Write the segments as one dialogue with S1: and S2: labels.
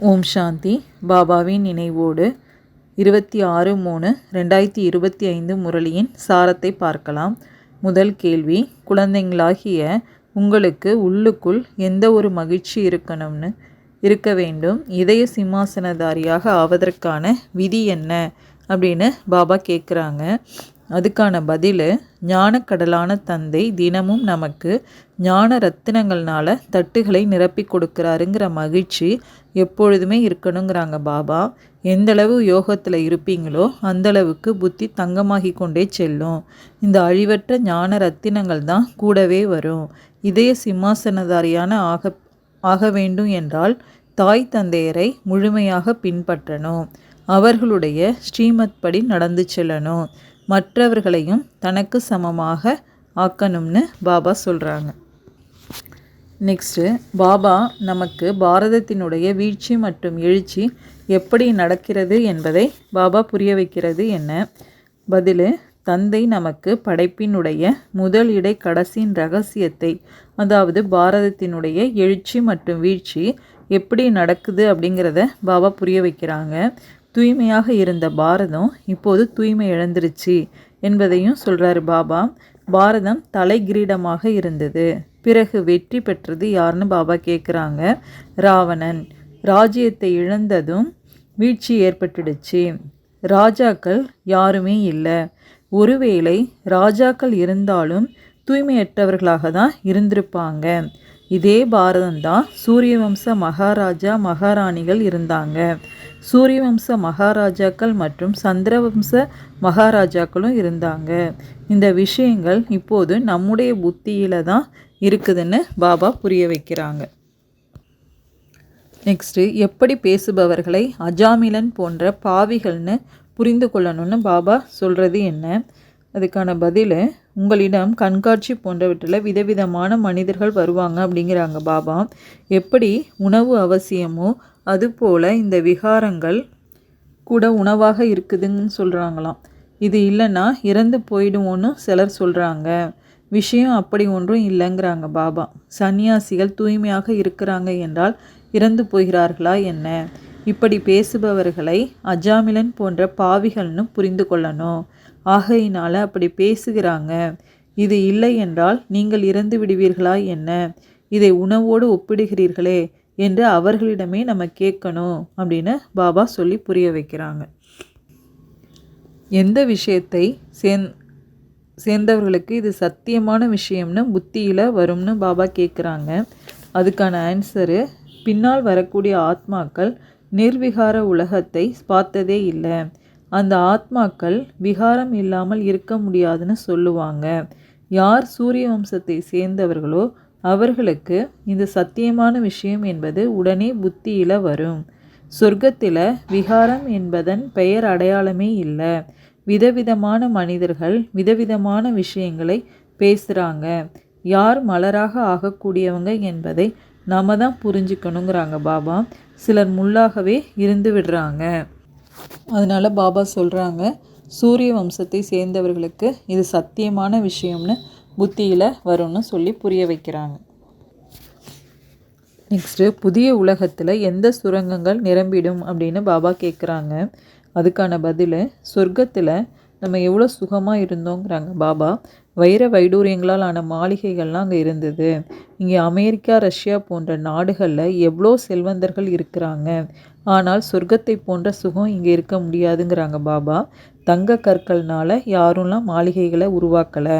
S1: ஓம் சாந்தி. பாபாவின் நினைவோடு இருபத்தி ஆறு மூணு ரெண்டாயிரத்தி இருபத்தி ஐந்து முரளியின் சாரத்தை பார்க்கலாம். முதல் கேள்வி குழந்தைங்களாகிய உங்களுக்கு உள்ளுக்குள் எந்த ஒரு மகிழ்ச்சி இருக்கணும்னு? இருக்க வேண்டும். இதய சிம்மாசனதாரியாக ஆவதற்கான விதி என்ன? அப்படின்னு பாபா கேட்குறாங்க அதுக்கான பதில் ஞானக்கடலான தந்தை தினமும் நமக்கு ஞான ரத்தினங்கள்னால தட்டுகளை நிரப்பி கொடுக்குறாருங்கிற மகிழ்ச்சி எப்பொழுதுமே இருக்கணுங்கிறாங்க பாபா. எந்தளவு யோகத்தில் இருப்பீங்களோ அந்தளவுக்கு புத்தி தங்கமாகி கொண்டே செல்லும். இந்த அழிவற்ற ஞான ரத்தினங்கள் தான் கூடவே வரும். இதய சிம்மாசனதாரியான ஆக ஆக வேண்டும் என்றால் தாய் தந்தையரை முழுமையாக பின்பற்றணும். அவர்களுடைய ஸ்ரீமத் படி நடந்து செல்லணும். மற்றவர்களையும் தனக்கு சமமாக ஆக்கணும்னு பாபா சொல்கிறாங்க நெக்ஸ்ட்டு பாபா நமக்கு பாரதத்தினுடைய வீழ்ச்சி மற்றும் எழுச்சி எப்படி நடக்கிறது என்பதை பாபா புரிய வைக்கிறது என்ன? பதில் தந்தை நமக்கு படைப்பினுடைய முதல் இடை கடைசியின் ரகசியத்தை அதாவது பாரதத்தினுடைய எழுச்சி மற்றும் வீழ்ச்சி எப்படி நடக்குது அப்படிங்கிறத பாபா புரிய வைக்கிறாங்க. தூய்மையாக இருந்த பாரதம் இப்போது தூய்மை இழந்துருச்சு என்பதையும் சொல்கிறாரு பாபா. பாரதம் தலைகிரீடமாக இருந்தது. பிறகு வெற்றி பெற்றது யாருன்னு பாபா கேட்குறாங்க ராவணன். ராஜ்யத்தை இழந்ததும் வீழ்ச்சி ஏற்பட்டுடுச்சு. ராஜாக்கள் யாருமே இல்லை. ஒருவேளை ராஜாக்கள் இருந்தாலும் தூய்மையற்றவர்களாக தான் இருந்திருப்பாங்க. இதே பாரதம் தான் சூரிய வம்ச மகாராஜா மகாராணிகள் இருந்தாங்க. சூரியவம்ச மகாராஜாக்கள் மற்றும் சந்திரவம்ச மகாராஜாக்களும் இருந்தாங்க. இந்த விஷயங்கள் இப்போது நம்முடைய புத்தியில் தான் இருக்குதுன்னு பாபா புரிய வைக்கிறாங்க. நெக்ஸ்ட்டு எப்படி பேசுபவர்களை அஜாமிலன் போன்ற பாவிகள்னு புரிந்து கொள்ளணும்னு பாபா சொல்கிறது என்ன? அதுக்கான பதில் உங்களிடம் கண்காட்சி போன்றவற்றில் விதவிதமான மனிதர்கள் வருவாங்க அப்படிங்கிறாங்க பாபா. எப்படி உணவு அவசியமோ அதுபோல் இந்த விகாரங்கள் கூட உணவாக இருக்குதுன்னு சொல்கிறாங்களாம் இது இல்லைன்னா இறந்து போயிடுவோன்னு சிலர் சொல்கிறாங்க விஷயம் அப்படி ஒன்றும் இல்லைங்கிறாங்க பாபா. சன்னியாசிகள் தூய்மையாக இருக்கிறாங்க என்றால் இறந்து போகிறார்களா என்ன? இப்படி பேசுபவர்களை அஜாமிலன் போன்ற பாவிகள்னு புரிந்து கொள்ளணும். ஆகையினால் அப்படி பேசுகிறாங்க. இது இல்லை என்றால் நீங்கள் இறந்து விடுவீர்களா என்ன? இதை உணவோடு ஒப்பிடுகிறீர்களே என்று அவர்களிடமே நம்ம கேட்கணும் அப்படின்னு பாபா சொல்லி புரிய வைக்கிறாங்க. எந்த விஷயத்தை சேந் சேர்ந்தவர்களுக்கு இது சத்தியமான விஷயம்னு புத்தியில் வரும்னு பாபா கேட்குறாங்க. அதுக்கான ஆன்சரு பின்னால் வரக்கூடிய ஆத்மாக்கள் நிர்விகார உலகத்தை பார்த்ததே இல்லை. அந்த ஆத்மாக்கள் விகாரம் இல்லாமல் இருக்க முடியாதுன்னு சொல்லுவாங்க. யார் சூரிய வம்சத்தை சேர்ந்தவர்களோ அவர்களுக்கு இந்த சத்தியமான விஷயம் என்பது உடனே புத்தியில் வரும். சொர்க்கத்தில் விகாரம் என்பதன் பெயர் அடையாளமே இல்லை. விதவிதமான மனிதர்கள் விதவிதமான விஷயங்களை பேசுகிறாங்க யார் மலராக ஆகக்கூடியவங்க என்பதை நம்ம தான் புரிஞ்சுக்கணுங்கிறாங்க பாபா. சிலர் முள்ளாகவே இருந்து விடுறாங்க. அதனால் பாபா சொல்கிறாங்க சூரிய வம்சத்தை சேர்ந்தவர்களுக்கு இது சத்தியமான விஷயம்னு புத்தியில் வரும்னு சொல்லி புரிய வைக்கிறாங்க. நெக்ஸ்ட்டு புதிய உலகத்தில் எந்த சுரங்கங்கள் நிரம்பிடும் அப்படின்னு பாபா கேட்குறாங்க அதுக்கான பதில் சொர்க்கத்தில் நம்ம எவ்வளோ சுகமாக இருந்தோங்கிறாங்க பாபா. வைர வைடூரியங்களால் ஆன மாளிகைகள்லாம் அங்கே இருந்தது. இங்கே அமெரிக்கா ரஷ்யா போன்ற நாடுகளில் எவ்வளோ செல்வந்தர்கள் இருக்கிறாங்க. ஆனால் சொர்க்கத்தை போன்ற சுகம் இங்கே இருக்க முடியாதுங்கிறாங்க பாபா. தங்க கற்கள்னால யாரும்லாம் மாளிகைகளை உருவாக்கலை.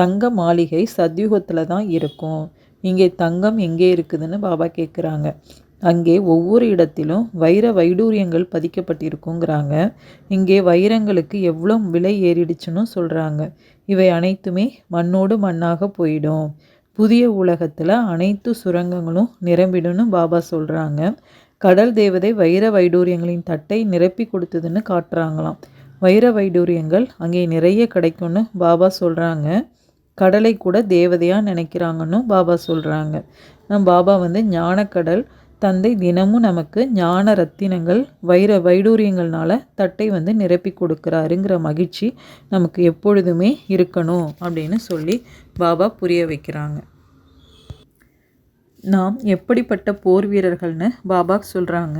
S1: தங்க மாளிகை சத்யுகத்தில் தான் இருக்கும். இங்கே தங்கம் எங்கே இருக்குதுன்னு பாபா கேட்குறாங்க அங்கே ஒவ்வொரு இடத்திலும் வைர வைடூரியங்கள் பதிக்கப்பட்டிருக்குங்கிறாங்க. இங்கே வைரங்களுக்கு எவ்வளோ விலை ஏறிடுச்சுன்னு சொல்கிறாங்க இவை அனைத்துமே மண்ணோடு மண்ணாக போயிடும். புதிய உலகத்தில் அனைத்து சுரங்கங்களும் நிரம்பிடும்னு பாபா சொல்கிறாங்க கடல் தேவதை வைர வைடூரியங்களின் தட்டை நிரப்பி கொடுத்ததுன்னு காட்டுறாங்களாம். வைர வைடூரியங்கள் அங்கே நிறைய கிடைக்கும்னு பாபா சொல்கிறாங்க கடலை கூட தேவதையாக நினைக்கிறாங்கன்னு பாபா சொல்கிறாங்க நம் பாபா வந்து ஞானக்கடல் தந்தை தினமும் நமக்கு ஞான ரத்தினங்கள் வைர வைடூரியங்கள்னால தட்டை வந்து நிரப்பி கொடுக்குறாருங்கிற மகிழ்ச்சி நமக்கு எப்பொழுதுமே இருக்கணும் அப்படின்னு சொல்லி பாபா புரிய வைக்கிறாங்க. நாம் எப்படிப்பட்ட போர் வீரர்கள்னு பாபா சொல்கிறாங்க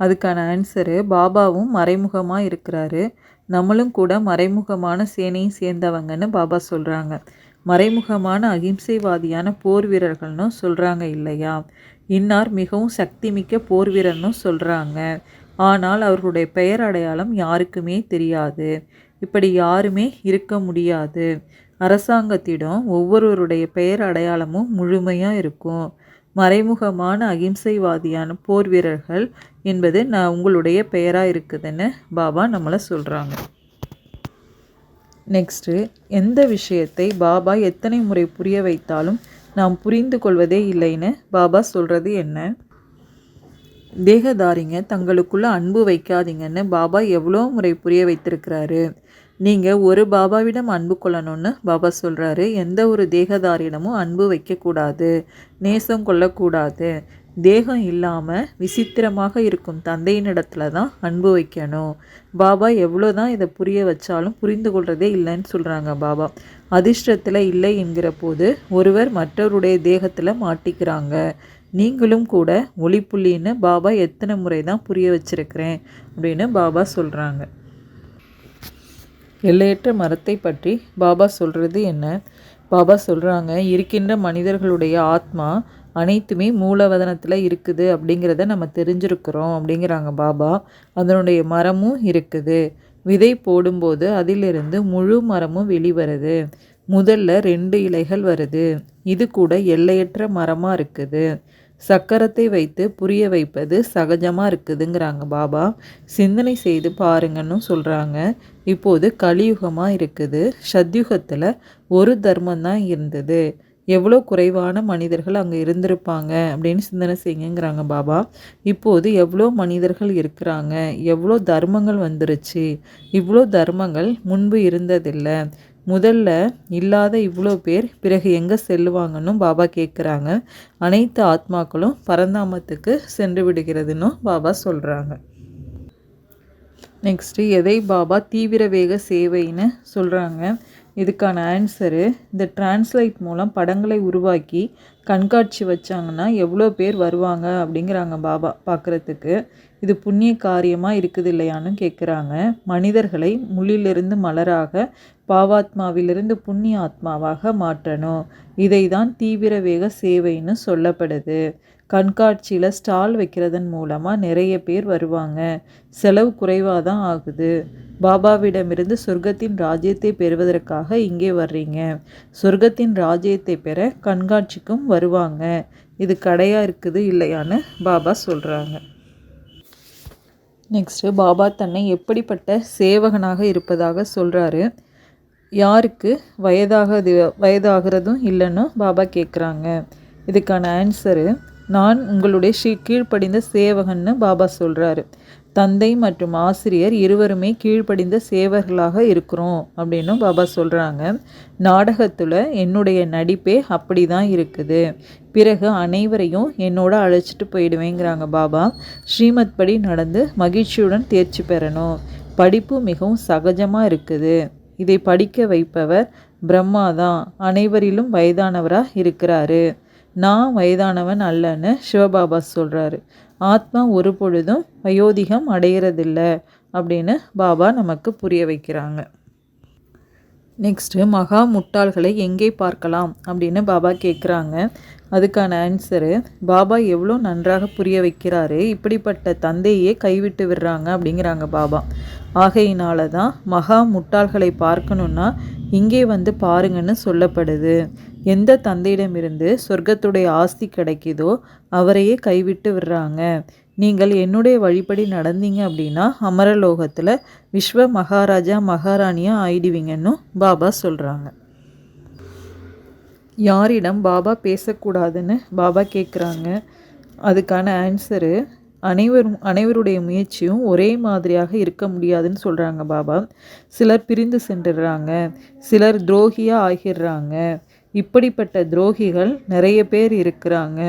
S1: அதுக்கான ஆன்சரு பாபாவும் மறைமுகமாக இருக்கிறாரு. நம்மளும் கூட மறைமுகமான சேனையும் சேர்ந்தவங்கன்னு பாபா சொல்கிறாங்க மறைமுகமான அகிம்சைவாதியான போர் வீரர்கள்னு சொல்கிறாங்க இல்லையா? இன்னார் மிகவும் சக்தி மிக்க போர் வீரர்னும் சொல்கிறாங்க ஆனால் அவர்களுடைய பெயர் அடையாளம் யாருக்குமே தெரியாது. இப்படி யாருமே இருக்க முடியாது. அரசாங்கத்திடம் ஒவ்வொருவருடைய பெயர் அடையாளமும் முழுமையாக இருக்கும். மறைமுகமான அகிம்சைவாதியான போர் வீரர்கள் என்பது நான் உங்களுடைய பெயராக இருக்குதுன்னு பாபா நம்மளை சொல்கிறாங்க நெக்ஸ்ட்டு எந்த விஷயத்தை பாபா எத்தனை முறை புரிய வைத்தாலும் நாம் புரிந்து கொள்வதே இல்லைன்னு பாபா சொல்கிறது என்ன? தேகதாரிங்க தங்களுக்குள்ள அன்பு வைக்காதீங்கன்னு பாபா எவ்வளோ முறை புரிய வைத்திருக்கிறாரு. நீங்கள் ஒரு பாபாவிடம் அன்பு கொள்ளணும்னு பாபா சொல்கிறாரு எந்த ஒரு தேகதாரியிடமும் அன்பு வைக்கக்கூடாது நேசம் கொள்ளக்கூடாது. தேகம் இல்லாமல் விசித்திரமாக இருக்கும் தந்தையினிடத்துல தான் அன்பு வைக்கணும். பாபா எவ்வளோ தான் இதை புரிய வச்சாலும் புரிந்து கொள்கிறதே இல்லைன்னு சொல்கிறாங்க பாபா. அதிர்ஷ்டத்தில் இல்லை என்கிற போது ஒருவர் மற்றவருடைய தேகத்தில் மாட்டிக்கிறாங்க. நீங்களும் கூட ஒளிப்புள்ளின்னு பாபா எத்தனை முறை தான் புரிய வச்சிருக்கிறேன் அப்படின்னு பாபா சொல்கிறாங்க எல்லையற்ற மரத்தை பற்றி பாபா சொல்கிறது என்ன? பாபா சொல்கிறாங்க இருக்கின்ற மனிதர்களுடைய ஆத்மா அனைத்துமே மூலவதனத்தில் இருக்குது அப்படிங்கிறத நம்ம தெரிஞ்சிருக்கிறோம் அப்படிங்கிறாங்க பாபா. அதனுடைய மரமும் இருக்குது. விதை போடும்போது அதிலிருந்து முழு மரமும் வெளிவருது. முதல்ல ரெண்டு இலைகள் வருது. இது கூட எல்லையற்ற மரமாக இருக்குது. சக்கரத்தை வைத்து புரிய வைப்பது சகஜமாக இருக்குதுங்கிறாங்க பாபா. சிந்தனை செய்து பாருங்கன்னு சொல்கிறாங்க இப்போது கலியுகமாக இருக்குது. சத்யுகத்தில் ஒரு தர்மம் தான் இருந்தது. எவ்வளோ குறைவான மனிதர்கள் அங்கே இருந்திருப்பாங்க அப்படின்னு சிந்தனை செய்யுங்கிறாங்க பாபா. இப்போது எவ்வளோ மனிதர்கள் இருக்கிறாங்க? எவ்வளோ தர்மங்கள் வந்துருச்சு? இவ்வளோ தர்மங்கள் முன்பு இருந்ததில்லை. முதல்ல இல்லாத இவ்வளோ பேர் பிறகு எங்கே செல்லுவாங்கன்னு பாபா கேட்குறாங்க அனைத்து ஆத்மாக்களும் பரந்தாமத்துக்கு சென்று விடுகிறதுன்னு பாபா சொல்கிறாங்க நெக்ஸ்ட்டு எதை பாபா தீவிர வேக சேவைன்னு சொல்கிறாங்க இதுக்கான ஆன்சரு இந்த டிரான்ஸ்லைட் மூலம் படங்களை உருவாக்கி கண்காட்சி வச்சாங்கன்னா எவ்வளோ பேர் வருவாங்க அப்படிங்கிறாங்க பாபா பார்க்குறதுக்கு இது புண்ணிய காரியமாக இருக்குது இல்லையான்னு கேட்குறாங்க மனிதர்களை முள்ளிலிருந்து மலராக பாவாத்மாவிலிருந்து புண்ணிய ஆத்மாவாக மாற்றணும். இதை தான் தீவிர வேக சேவைன்னு சொல்லப்படுது. கண்காட்சியில் ஸ்டால் வைக்கிறதன் மூலமாக நிறைய பேர் வருவாங்க. செலவு குறைவாக தான் ஆகுது. பாபாவிடமிருந்து சொர்க்கத்தின் ராஜ்யத்தை பெறுவதற்காக இங்கே வர்றீங்க. சொர்க்கத்தின் ராஜ்யத்தை பெற கண்காட்சிக்கும் வருவாங்க. இது கடையாக இருக்குது இல்லையான்னு பாபா சொல்கிறாங்க நெக்ஸ்ட்டு பாபா தன்னை எப்படிப்பட்ட சேவகனாக இருப்பதாக சொல்கிறாரு யாருக்கு வயதாகது வயதாகிறதும் இல்லைன்னு பாபா கேட்குறாங்க இதுக்கான ஆன்சரு நான் உங்களுடைய ஸ்ரீ கீழ்ப்படிந்த சேவகன்னு பாபா சொல்கிறாரு தந்தை மற்றும் ஆசிரியர் இருவருமே கீழ்ப்படிந்த சேவர்களாக இருக்கிறோம் அப்படின்னு பாபா சொல்கிறாங்க நாடகத்தில் என்னுடைய நடிப்பே அப்படி தான் இருக்குது. பிறகு அனைவரையும் என்னோட அழைச்சிட்டு போயிடுவேங்கிறாங்க பாபா. ஸ்ரீமத் படி நடந்து மகிழ்ச்சியுடன் தேர்ச்சி பெறணும். படிப்பு மிகவும் சகஜமாக இருக்குது. இதை படிக்க வைப்பவர் பிரம்மா தான் அனைவரிலும் வயதானவராக இருக்கிறாரு. நான் வயதானவன் அல்லன்னு சிவபாபா சொல்கிறாரு ஆத்மா ஒரு பொழுதும் வயோதிகம் அடைகிறதில்ல அப்படின்னு பாபா நமக்கு புரிய வைக்கிறாங்க. நெக்ஸ்ட்டு மகா முட்டாள்களை எங்கே பார்க்கலாம் அப்படின்னு பாபா கேட்குறாங்க அதுக்கான ஆன்சரு பாபா எவ்வளோ நன்றாக புரிய வைக்கிறாரு இப்படிப்பட்ட தந்தையே கைவிட்டு விடுறாங்க அப்படிங்கிறாங்க பாபா. ஆகையினால தான் மகா முட்டாள்களை பார்க்கணுன்னா இங்கே வந்து பாருங்கன்னு சொல்லப்படுது. எந்த தந்தையிடமிருந்து சொர்க்கத்துடைய ஆஸ்தி கிடைக்குதோ அவரையே கைவிட்டு விடுறாங்க. நீங்கள் என்னுடைய வழிபடி நடந்தீங்க அப்படின்னா அமரலோகத்தில் விஸ்வ மகாராஜா மகாராணியாக ஆயிடுவீங்கன்னு பாபா சொல்கிறாங்க யாரிடம் பாபா பேசக்கூடாதுன்னு பாபா கேட்குறாங்க அதுக்கான ஆன்சரு அனைவரும் அனைவருடைய முயற்சியும் ஒரே மாதிரியாக இருக்க முடியாதுன்னு சொல்கிறாங்க பாபா. சிலர் பிரிந்து சென்றுடுறாங்க. சிலர் துரோகியாக ஆகிடுறாங்க. இப்படிப்பட்ட துரோகிகள் நிறைய பேர் இருக்கிறாங்க.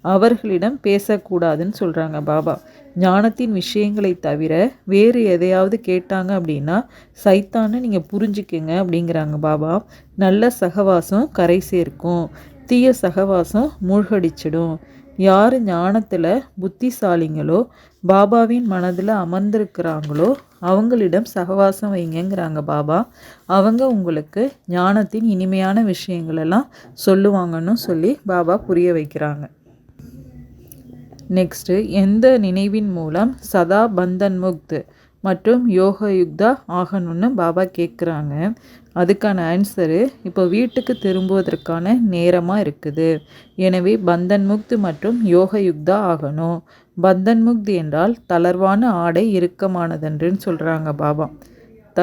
S1: அவர்களிடம் பேசக்கூடாதுன்னு சொல்கிறாங்க பாபா. ஞானத்தின் விஷயங்களை தவிர வேறு எதையாவது கேட்டாங்க அப்படின்னா சைத்தான்னு நீங்கள் புரிஞ்சுக்கங்க அப்படிங்கிறாங்க பாபா. நல்ல சகவாசம் கரை சேர்க்கும். தீய சகவாசம் மூழ்கடிச்சிடும். யார் ஞானத்தில் புத்திசாலிங்களோ பாபாவின் மனதில் அமர்ந்திருக்கிறாங்களோ அவங்களிடம் சகவாசம் வைங்கங்கிறாங்க பாபா. அவங்க உங்களுக்கு ஞானத்தின் இனிமையான விஷயங்களெல்லாம் சொல்லுவாங்கன்னு சொல்லி பாபா புரிய வைக்கிறாங்க. நெக்ஸ்ட்டு எந்த நினைவின் மூலம் சதா பந்தன் முக்து மற்றும் யோக யுக்தா ஆகணும்னு பாபா கேட்குறாங்க அதுக்கான ஆன்சரு இப்போ வீட்டுக்கு திரும்புவதற்கான நேரமாக இருக்குது. எனவே பந்தன் முக்து மற்றும் யோக யுக்தா ஆகணும். பந்தன் முக்தி என்றால் தளர்வான ஆடை இறுக்கமானதென்றுன்னு சொல்கிறாங்க பாபா. த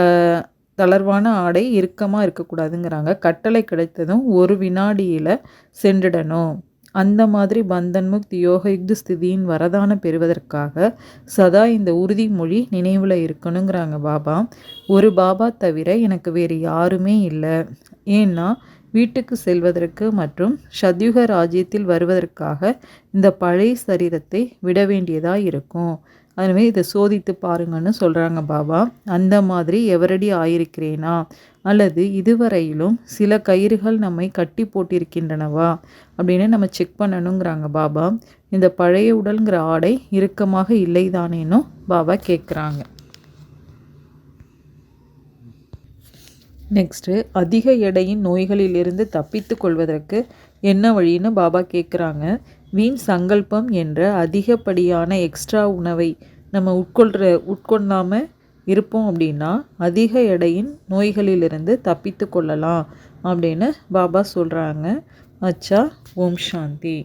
S1: தளர்வான ஆடை இறுக்கமாக இருக்கக்கூடாதுங்கிறாங்க. கட்டளை கிடைத்ததும் ஒரு வினாடியில் சென்றிடணும். அந்த மாதிரி பந்தன் முக்தி யோகயுக்து ஸ்திதியின் வரதான பெறுவதற்காக சதா இந்த உறுதிமொழி நினைவில் இருக்கணுங்கிறாங்க பாபா. ஒரு பாபா தவிர எனக்கு வேறு யாருமே இல்லை. ஏன்னா வீட்டுக்கு செல்வதற்கு மற்றும் சத்யுக ராஜ்யத்தில் வருவதற்காக இந்த பழைய சரீரத்தை விட வேண்டியதாக இருக்கும். அதுவே இதை சோதித்து பாருங்கன்னு சொல்கிறாங்க பாபா. அந்த மாதிரி எவரடி ஆயிருக்கிறேனா? அல்லது இதுவரையிலும் சில கயிறுகள் நம்மை கட்டி போட்டிருக்கின்றனவா அப்படின்னு நம்ம செக் பண்ணணுங்கிறாங்க பாபா. இந்த பழைய உடல்ங்கிற ஆடை இறுக்கமாக இல்லை தானேனும் பாபா கேட்குறாங்க நெக்ஸ்ட்டு அதிக எடையின் நோய்களிலிருந்து தப்பித்து கொள்வதற்கு என்ன வழின்னு பாபா கேட்குறாங்க வீண் சங்கல்பம் என்ற அதிகப்படியான எக்ஸ்ட்ரா உணவை நம்ம உட்கொள்கிற உட்கொள்ளாமல் இருப்போம் அப்படின்னா அதிக எடையின் நோய்களிலிருந்து தப்பித்து கொள்ளலாம் அப்படின்னு பாபா சொல்கிறாங்க அச்சா ஓம் சாந்தி.